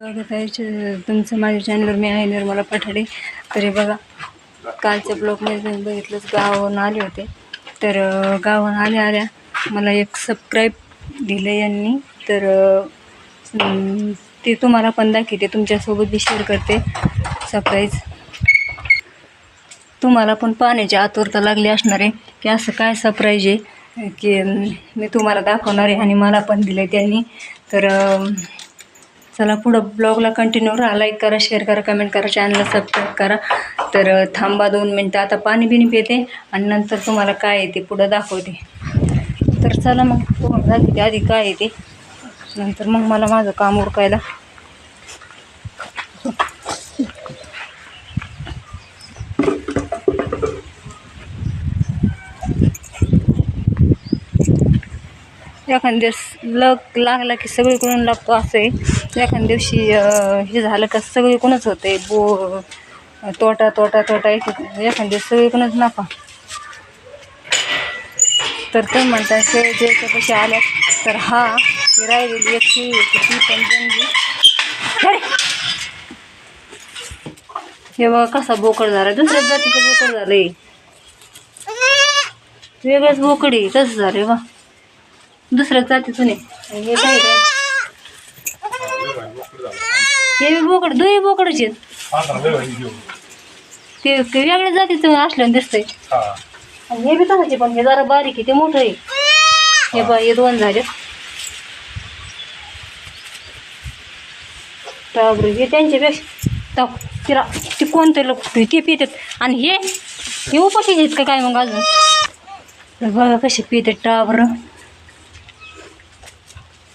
स्वागत आहे तुमचं माझ्या चॅनलवर मी आहे निर्मला पठाडे. तरी बघा कालच्या ब्लॉगमध्ये तुम्ही बघितलंच गावावरून आले होते. तर गावावरून आल्या आल्या मला एक सबस्क्राईब दिलं यांनी. तर ते तुम्हाला पण दाखवते तुमच्यासोबत बी शेअर करते. सरप्राईज तुम्हाला पण पाण्याची आतुरता लागली असणार आहे. की असं काय सरप्राईज आहे? की मी तुम्हाला दाखवणार आहे आणि मला पण दिलं त्यांनी. तर चला पुढं ब्लॉगला कंटिन्यू राहा. लाईक करा शेअर करा कमेंट करा चॅनलला सबस्क्राईब करा. तर थांबा दोन मिनटं आता पाणी बिणी पिते आणि नंतर तुम्हाला काय आहे ते पुढं दाखवते. तर चला मग तुम्हाला दाखवते आधी काय आहे ते? नंतर मग मला माझं काम उरकायला. एखाद्या दिवस लग लागला की सगळीकडून लागतो असं. आहे एखाद्या दिवशी हे झालं का सगळीकडूनच होते. बो तोटा तोटा तोटा एक एखाद्या दिवस सगळीकडूनच नफा. तर ते म्हणतात ते जे पैसे आल्या तर हा ही राहिलेली एक होती ती पण हे! बघा कसा बोकड झाला. दुसऱ्या जातीचं बोकड झालंय. वेगळंच बोकडी आहे तसं बा जातीतून आहे आणि हे? हे बी बोकड दोन्ही बोकडच आहेत. ते वेगळ्या जातीचं असल्यानं दिसतंय. आणि हे बी तसाचे पण हे जरा बारीक आहे ते मोठं आहे. हे बा हे दोन झाले तर हे त्यांच्यापेक्षा तर तिला ते कोणतं लोक ते पितात. आणि हे हे उपाशी आहेत का काय मग अजून? बघा कसे पितात टाबर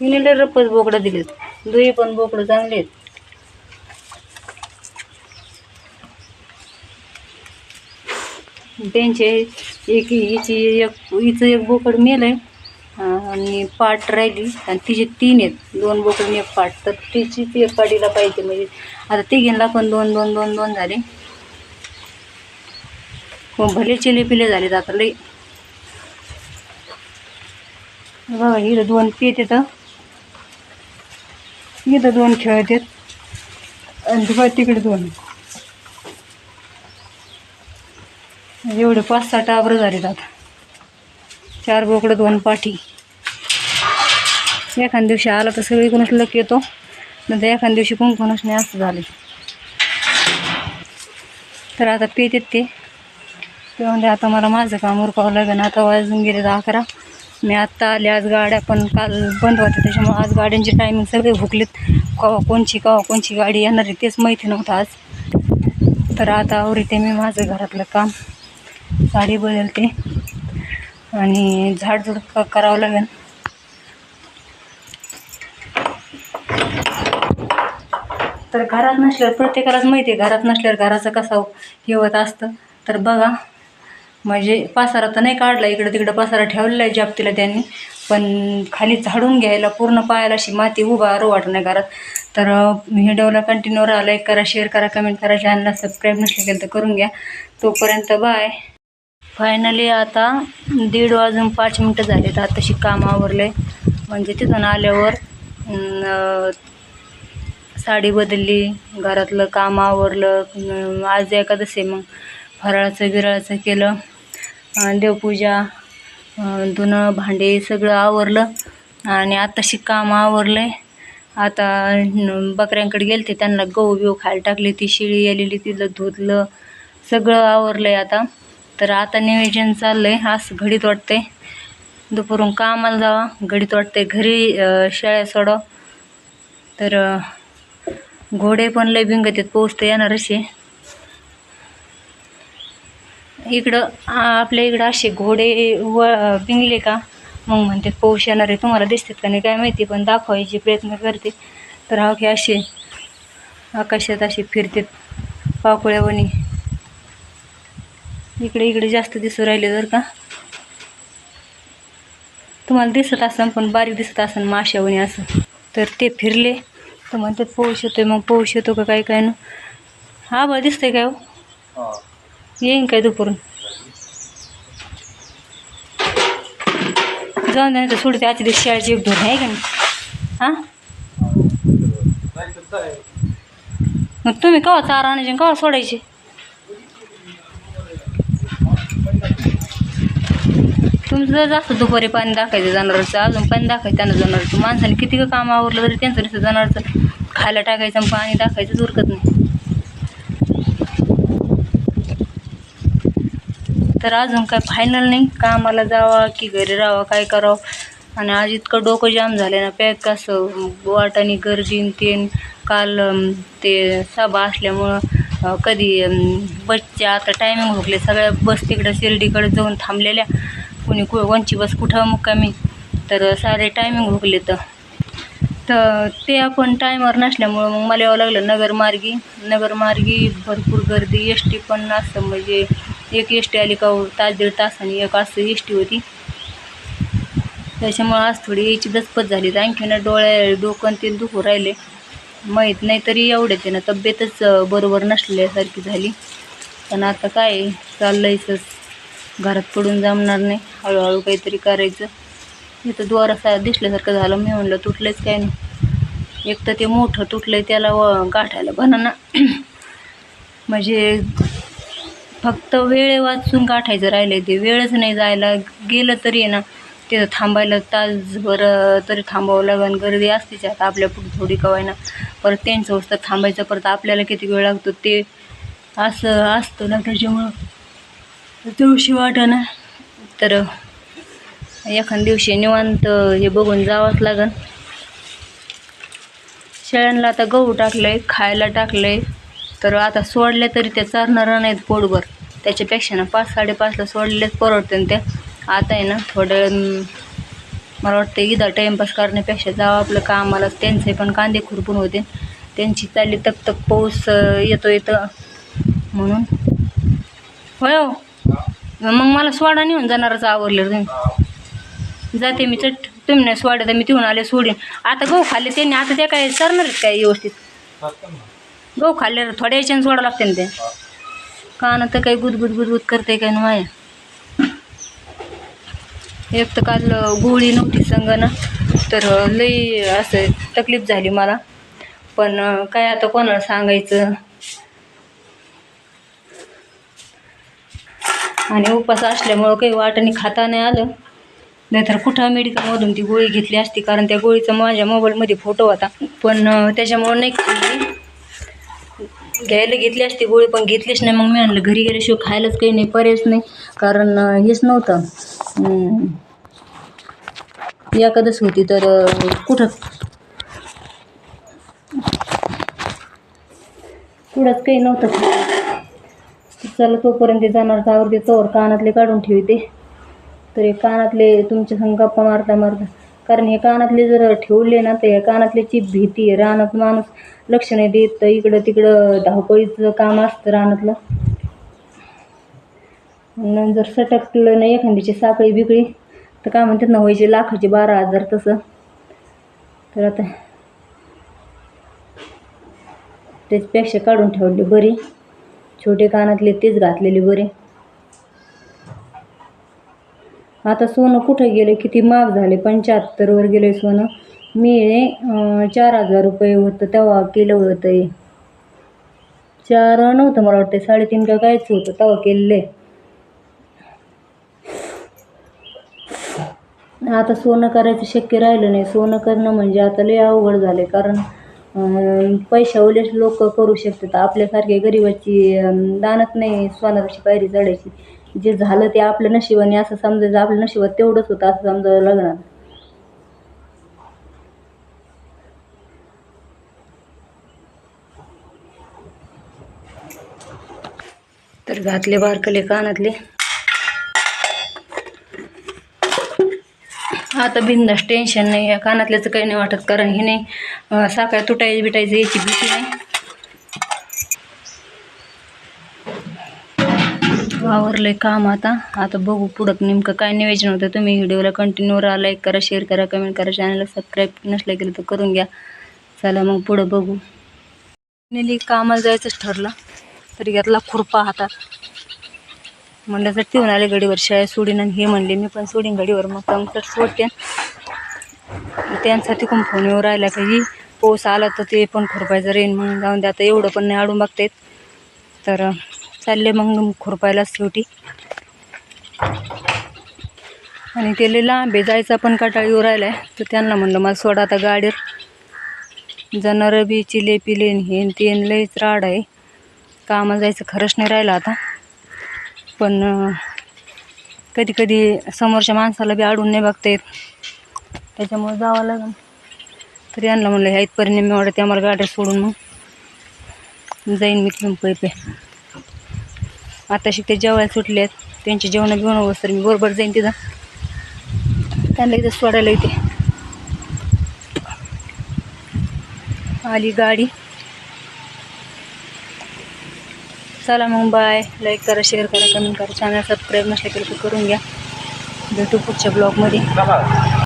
हिने रप्पच बोकडं दिलेत. दुई पण बोकडं चांगले आहेत. त्यांचे एक हिची एक हिचं एक बोकड मेलं आहे आणि पाट राहिली आणि तिचे तीन आहेत. दोन बोकड एक पाट. तर तिची ती एक पाठीला पाहिजे म्हणजे. आता तिघींना पण दोन दोन दोन दोन झाले. भले चिले पिले झाले आता लई. बघा हिरं दोन पेत येतं इथं दोन खेळतात आणि बघा तिकडे दोन. एवढे पाच सहा टाबर झालेत आता. चार बोकडं दोन पाठी. एखाद्या दिवशी आला तर सगळीकडूनच लक येतो. नंतर एखाद्या दिवशी कोणकोणच नाही असं झाले तर आता पेत ते. ते म्हणजे आता मला माझं काम उरकावं लागेल. आता वाजून गेले तर अकरा. मी आत्ता आले आज गाड्या पण काल बंद होत्या त्याच्यामुळे आज गाड्यांचे टायमिंग सगळे भुकलेत कवा कोणची कवा कोणची गाडी येणार आहे तेच माहिती नव्हतं आज. तर आता आवरीते मी माझं घरातलं काम. गाडी बदलते. आणि झाडझुड क- करावं लागेल. तर घरात नसल्यावर प्रत्येकालाच माहिती आहे घरात नसल्यावर घराचं कसं हे होत असतं. तर बघा म्हणजे पसारा तर नाही काढला इकडं तिकडं पसारा ठेवलेला आहे जापतीला त्यांनी. पण खाली झाडून घ्यायला पूर्ण पायाला अशी माती उभा वाटत नाही घरात तर व्हिडिओला कंटिन्यू राहा लाईक करा शेअर करा कमेंट करा. चॅनलला सबस्क्राईब नसले केलं तर करून घ्या. तोपर्यंत बाय फायनली आता दीड वाजून पाच मिनटं झालेत. आताशी काम आवरले म्हणजे तिथून आल्यावर साडी बदलली. घरातलं काम आवरलं. आज एकादशी आहे मग. फराळाचं बिराळाचं केलं. देवपूजा धुणं भांडे सगळं आवरलं आणि आताशी काम आवरलं. आहे आता बकऱ्यांकडे गेलते त्यांना गहू बिहू खायला टाकली ती शिळी आलेली तिथलं धुतलं सगळं आवरलं आहे आता. तर आता नियोजन चाललं आहे असं घडीत वाटतंय. दुपारून कामाला जावा घडीत वाटतंय घरी शाळा शेळ्या सोडव तर घोडे पण लय भिंगत आहेत येणार असे. इकडं आपल्या इकडं असे घोडे व बिंगले का? मग म्हणते पाऊस येणार आहे तुम्हाला दिसतात का नाही काय माहिती पण दाखवायचे प्रयत्न करते. तर हा की असे आकाशात असे फिरतात पाकुळ्यावणी इकडे इकडे जास्त दिसू राहिले जर का. तुम्हाला दिसत असन पण बारीक दिसत असन माशावणी असं. तर ते फिरले. तर म्हणतात पाऊस येतोय मग पाऊस येतो का काय काय? ना हा बरं दिसतंय काय हो. येईन काय दुपारून? जाऊन द्या नाही तर सोडते आजच्या दिवशी शाळेची एक धोरण आहे का नाही? हां? मग तुम्ही कवा चारा आणायचे कवा सोडायचे? तुमचं जर जास्त दुपारी पाणी दाखायचं जनावरचं अजून पाणी दाखायचं त्यांना जनावरचं. माणसाने किती का काम आवरलं तरी त्यांचं नुसतं जनावरचं खायला टाकायचं आणि पाणी दाखायचंच उरकत नाही. तर अजून काय फायनल नाही. कामाला जावा की घरी राहावा काय करावं? आणि आज इतकं डोकं जाम झालं ना पॅक कसं वाटाने गर्दी न तेन काल ते सभा असल्यामुळं कधी बसच्या आता टायमिंग हुकले. सगळ्या बस तिकडं शिर्डीकडे जाऊन थांबलेल्या. कुणी कु कोणची बस कुठं मुक्कामी तर सारे टायमिंग हुकले तर. तर ते आपण टायमर नसल्यामुळं मग मला यावं लागलं नगरमार्गी. नगरमार्गी भरपूर गर्दी एस टी पण असं म्हणजे एक एस टी आली का तास दीड तासाने एक असं एस टी होती. त्याच्यामुळं आज थोडी यायची दचपत झाली. तर आणखीन डोळ्या डोकं ते दुखू राहिले. माहीत नाही तरी एवढे ते ना तब्येतच बरोबर नसल्यासारखी झाली. पण आता काय चाललंयच घरात पडून जमणार नाही. हळूहळू काहीतरी करायचं. इथं द्वार असा दिसल्यासारखं झालं. मी म्हणलं तुटलंच काय नाही. एक तर ते मोठं तुटलंय त्याला व गाठायला बनाना म्हणजे फक्त वेळ वाचून गाठायचं राहिलं ते. वेळच नाही जायला. गेलं तरी आहे ना तिथं थांबायला तासभर तरी थांबावं लागेल गर्दी असतेच आता आपल्या पुढे थोडी कवायना परत त्यांचं वस्तर थांबायचं परत आपल्याला किती वेळ लागतो ते असं असतं ना त्याच्यामुळं. दिवशी ना. तर एखाद दिवशी निवांत हे बघून जावंच लागन. शेळ्यांना आता गहू टाकलं आहे खायला टाकलं आहे तर आता सोडले तरी ते चारणारा नाहीत पोटभर. त्याच्यापेक्षा ना पाच साडेपाचला सोडलेच परवडते त्या आता आहे ना थोडं मला वाटतं इदा टाईमपास करण्यापेक्षा जावं आपलं कामाला. त्यांचे पण कांदे खुरपून होते. त्यांची चालली तक तक पाऊस येतो येतं. म्हणून. होय हो. मग मला सोडा नेऊन जाणारच आवरलं तुम्ही. जाते मी चट तुम्ही नाही सोडा तर मी तिथून आले सोडीन. आता गहू खाल्ले त्यांनी आता त्या काय सरणार आहेत काय व्यवस्थित? गहू खाल्ले थोड्या याच्यानं सोडा लागते ना ते. कान तर काही गुदगुद गुदगुद करते काय ना माया? एक तर काल गोळी नव्हती संग ना तर लई असं तकलीफ झाली मला. पण काय आता कोणाला सांगायचं? आणि उपास असल्यामुळं काही वाटाने खाता नाही आलं. नाहीतर कुठं मेडिकलमधून ती गोळी घेतली असती कारण त्या गोळीचा माझ्या मोबाईलमध्ये फोटो होता. पण त्याच्यामुळं नाही खाल्ली घ्यायला घेतली असती गोळी पण घेतलीच नाही. मग मी आणलं घरी गेल्याशिवाय खायलाच काही नाही पर्यायच नाही. कारण हेच नव्हतं. एखादच होती तर कुठं? कुठंच काही नव्हतं. चला तोपर्यंत ते जाणार ते चोर कानातले काढून ठेवते. तर हे कानातले तुमच्या संग गप्पा मारता मारता कारण हे कानातले जर ठेवले ना तर या कानातल्याची भीती रानात माणूस लक्ष नाही देत तर इकडं तिकडं धावपळीचं काम असतं रानातलं. जर सटकलं नाही एखाद्याची साखळी बिकळी तर काय म्हणतात ना व्हायचे लाखाचे बारा हजार तसं. तर आता त्याच्यापेक्षा काढून ठेवले बरे. छोटे कानातले तेच घातलेले बरे. आता सोनं कुठं गेलं? किती महाग झाले? पंच्याहत्तरवर गेले सोनं. मी चार हजार रुपये होतं तेव्हा केलं होतं हे. चार नव्हतं मला वाटतं साडेतीन का कायच होतं तेव्हा केलेलं. आहे आता सोनं करायचं शक्य राहिलं नाही. सोनं करणं म्हणजे आता लय अवघड झाले कारण अं, पैशावलेच लोक करू शकतात. आपल्यासारखे गरिबाची दानत नाही. सोनापेक्षा पायरी चढायची. जे झालं ते आपल्या नशिबाने असं समजायचं आपल्या नशिबात तेवढंच होतं असं समजावं लग्नात तर घातले बारकले कानातले. आता बिंदास टेन्शन नाही या कानातल्याचं काही नाही वाटत कारण हे नाही साखर तुटायची बिटायची याची भीती नाही. वावरलं आहे काम आता. आता बघू पुढं नेमकं काय नियोजन होतं. तुम्ही व्हिडिओला कंटिन्यू राहा लाईक करा शेअर करा कमेंट करा चॅनलला सबस्क्राईब नसलं गेलं तर करून घ्या. चला मग पुढं बघू. नेली कामाला जायचंच ठरलं. तरी घेतला खुरपा हातात. म्हणलं तर ठेवून आले गडीवर. शाळा सोडीन आणि हे म्हणले मी पण सोडीन गडीवर. मग तर सोडते. त्यांचा तिकून फोन येऊ राहिला काही पाऊस आला तर ते पण खुरपायचं रेन म्हणून जाऊन दे आता एवढं पण नाही आडून बघतायत. तर चालले मग खुरपायला शेवटी. आणि ते लई जायचा पण कटाळीवर राहिला आहे तर त्यांना म्हणलं मला सोडा आता गाडीवर. जनावरं बी चिले पिले हे ते लईच राड आहे. कामाला जायचं खरंच नाही राहिलं आता. पण कधी कधी समोरच्या माणसाला बी आडून नाही बघता येत. त्याच्यामुळे जावं लागेल. तर यांना म्हणलं ह्या इथपर्यंत मी वाटते आम्हाला गाड्या सोडून मग. जाईन मी तिथून पैपे. आता शिकते जेवायला सुटले आहेत त्यांची जेवण घेऊन तर मी बरोबर जाईन तिथं. त्यांना इथं सोडायला येते. आली गाडी. चला मग बाय लाईक करा शेअर करा कमेंट करा. चॅनल सबस्क्राईब नसलं तरी करून घ्या. भेटू पुढच्या ब्लॉगमध्ये